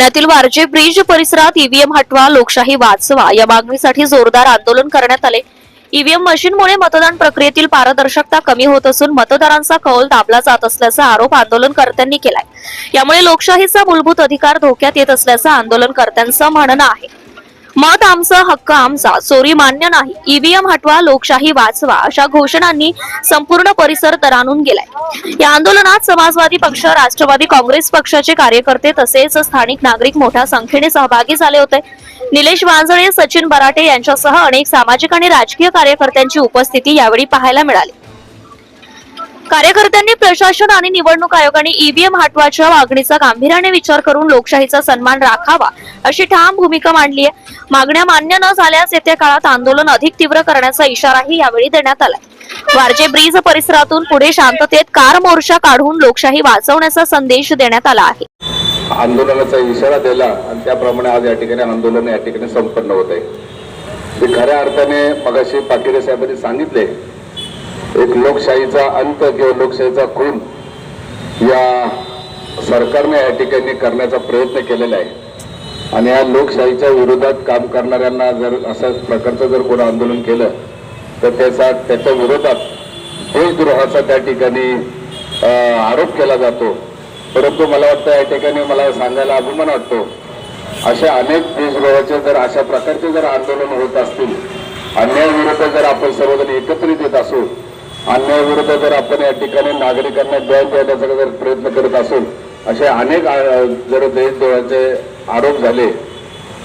पुण्यातील वारजे ब्रिज परिसरात ईव्हीएम हटवा लोकशाही वाचवा या मागणीसाठी जोरदार आंदोलन करण्यात आले. ईव्हीएम मशीनमुळे मतदान प्रक्रियेतील पारदर्शकता कमी होत असून मतदारांचा कौल दाबला जात असल्याचा आरोप आंदोलनकर्त्यांनी केलाय. यामुळे लोकशाहीचा मूलभूत अधिकार धोक्यात येत असल्याचं आंदोलनकर्त्यांचं म्हणणं आहे. मत आमचं हक्क आमचा. चोरी मान्य नाही. ईव्हीएम हटवा लोकशाही वाचवा अशा घोषणांनी संपूर्ण परिसर तरानून गेलाय. या आंदोलनात समाजवादी पक्ष राष्ट्रवादी काँग्रेस पक्षाचे कार्यकर्ते तसेच स्थानिक नागरिक मोठ्या संख्येने सहभागी झाले होते. निलेश वांजळे सचिन बराटे यांच्यासह अनेक सामाजिक आणि राजकीय कार्यकर्त्यांची उपस्थिती यावेळी पाहायला मिळाली. कार्यकर्त्यांनी प्रशासन आणि निवडणूक आयोगाने ईव्हीएम हटवाच्या मागणीचा गांभीर्याने विचार करून लोकशाहीचा सन्मान राखावा अशी ठाम भूमिका मांडली आहे. मागण्या मान्य न झाल्यास येत्या काळात आंदोलन अधिक तीव्र करण्याचा इशाराही यावेळी देण्यात आला वारजे ब्रिज परिसरातून पुढे शांततेत कार मोर्चा काढून लोकशाही वाचवण्याचा संदेश देण्यात आला आहे. आंदोलनाचा इशारा दिला आणि त्याप्रमाणे आज या ठिकाणी आंदोलन या ठिकाणी संपन्न होत आहे. खऱ्या अर्थाने मगाशी पाटील साहेबांनी सांगितले एक लोकशाहीचा अंत किंवा लोकशाहीचा खून या सरकारने या ठिकाणी करण्याचा प्रयत्न केलेला आहे. आणि या लोकशाहीच्या विरोधात काम करणाऱ्यांना जर अशा प्रकारचं जर कोण आंदोलन केलं तर त्याचा त्याच्या विरोधात देशद्रोहाचा त्या ठिकाणी आरोप केला जातो. परंतु मला वाटतं या ठिकाणी मला सांगायला अभिमान वाटतो. अशा अनेक देशद्रोहाचे जर अशा प्रकारचे जर आंदोलन होत असतील अन्यायाविरुद्ध जर आपण सर्वजण एकत्रित येत असू अन्यायाविरुद्ध जर आपण या ठिकाणी नागरिकांना न्याय देण्याचा जर प्रयत्न करत असू असे अनेक जर देशद्रोहाचे आरोप झाले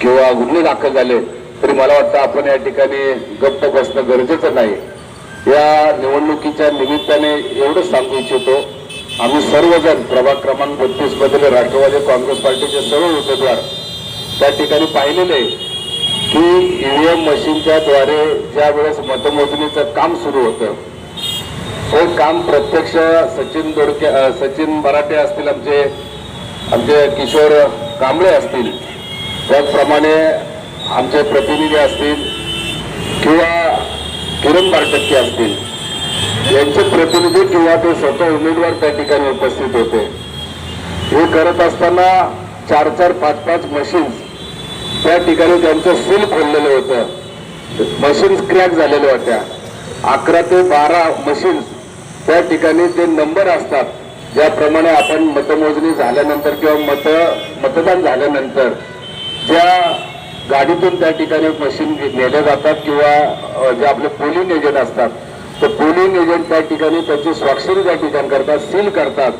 किंवा गुन्हे दाखल झाले तरी मला वाटतं आपण या ठिकाणी गप्प बसणं गरजेचं नाही. या निवडणुकीच्या निमित्ताने एवढंच सांगू इच्छितो आम्ही सर्वजण प्रभाग क्रमांक बत्तीस मधील राष्ट्रवादी काँग्रेस पार्टीचे सर्व उमेदवार त्या ठिकाणी पाहिलेले की ईव्हीएम मशीनच्या द्वारे ज्या वेळेस मतमोजणीचं काम सुरू होतं हे काम प्रत्यक्ष सचिन दोडके सचिन मराठे असतील आमचे आमचे किशोर कांबळे असतील. त्याचप्रमाणे आमचे प्रतिनिधी असतील किंवा किरण बारटक्के असतील. यांचे प्रतिनिधी किंवा ते स्वतः उमेदवार त्या ठिकाणी उपस्थित होते. हे करत असताना चार चार पाच पाच मशीन्स त्या ठिकाणी त्यांचं सील खोललेलं होतं. मशीन्स क्रॅक झालेल्या होत्या. अकरा ते बारा मशीन्स त्या ठिकाणी ते नंबर असतात ज्याप्रमाणे आपण मतमोजणी झाल्यानंतर किंवा मत मतदान झाल्यानंतर ज्या गाडीतून त्या ठिकाणी मशीन नेल्या जातात किंवा जे आपले पोलिंग एजंट असतात तर पोलिंग एजंट त्या ठिकाणी त्याची स्वाक्षरी त्या ठिकाणी करतात सील करतात.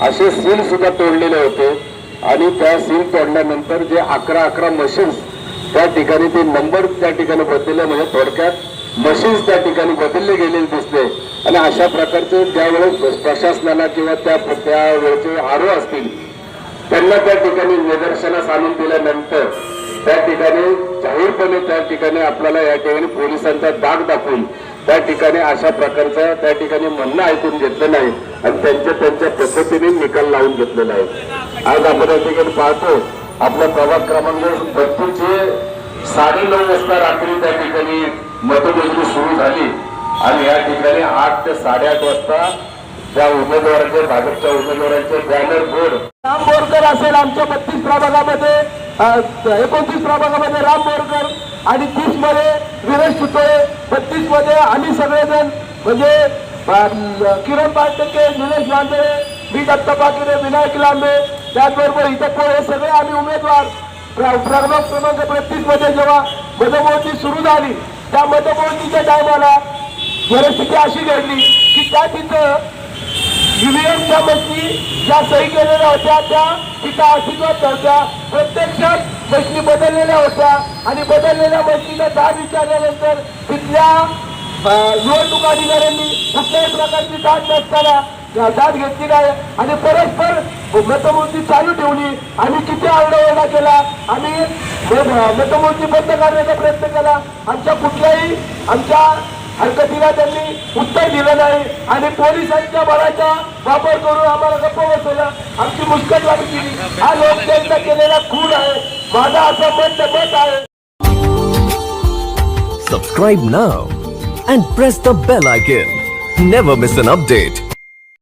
असे सील सुद्धा तोडलेले होते आणि त्या सील तोडल्यानंतर जे अकरा अकरा मशीन्स त्या ठिकाणी ते नंबर त्या ठिकाणी बदलले म्हणजे थोडक्यात मशीन्स त्या ठिकाणी बदलले गेलेले दिसले. आणि अशा प्रकारचे ज्यावेळेस प्रशासनाला किंवा त्या त्या वेळेचे आरो असतील त्यांना त्या ठिकाणी निदर्शनास आणून दिल्यानंतर त्या ठिकाणी जाहीरपणे त्या ठिकाणी आपल्याला या ठिकाणी पोलिसांचा दाग दाखवून त्या ठिकाणी अशा प्रकारचं त्या ठिकाणी म्हणणं ऐकून घेतलं नाही आणि त्यांच्या त्यांच्या पद्धतीने निकाल लावून घेतलेला आहे आज आपण या ठिकाणी पाहतो आपला प्रभाग क्रमांक बत्तीसचे साडे नऊ वाजता रात्री त्या ठिकाणी मतमोजणी सुरू झाली. आणि या ठिकाणी आठ ते साडेआठ वाजता त्या उमेदवारांचे भाजपच्या उमेदवारांचे बॅनर बोर्ड राम बोरकर असेल आमच्या बत्तीस प्रभागामध्ये एकोणतीस प्रभागामध्ये राम बोरकर आणि तीसमध्ये विरेश सुतोळे. बत्तीसमध्ये आम्ही सगळेजण म्हणजे किरण पाटके निलेश लांबे मी दत्त पाकिरे विनायक लांबे त्याचबरोबर इथं हे सगळे आम्ही उमेदवार. प्र- प्रभाग क्रमांक बत्तीसमध्ये जेव्हा मतमोजणी सुरू झाली त्या मतमोजणीच्या टायमाला? परिस्थिती अशी घडली की त्या तिथं ईव्हीएमच्या मशीनी ज्या सही केलेल्या होत्या त्या तिथं अस्तित्वात नव्हत्या. प्रत्यक्षात मशनी बदललेल्या होत्या आणि बदललेल्या मशिनीला दाद विचारल्यानंतर तिथल्या निवडणूक अधिकाऱ्यांनी कुठल्याही प्रकारची दाद नसताना दाद घेतली नाही आणि परस्पर मतमोजणी चालू ठेवली. आम्ही किती आरडाओरडा केला. आम्ही बंद करण्याचा प्रयत्न केला. आमच्या कुठल्याही आमच्या हरकतीला त्यांनी उत्तर दिलं नाही. आणि पोलिसांच्या बळाचा वापर करून आम्हाला गप्प बसवलं. आमची मुस्कटवाडी केली. हा लोकशाहीचा केलेला खून आहे. माझा असं मत मत आहे. Subscribe now and press the bell icon. Never miss an update.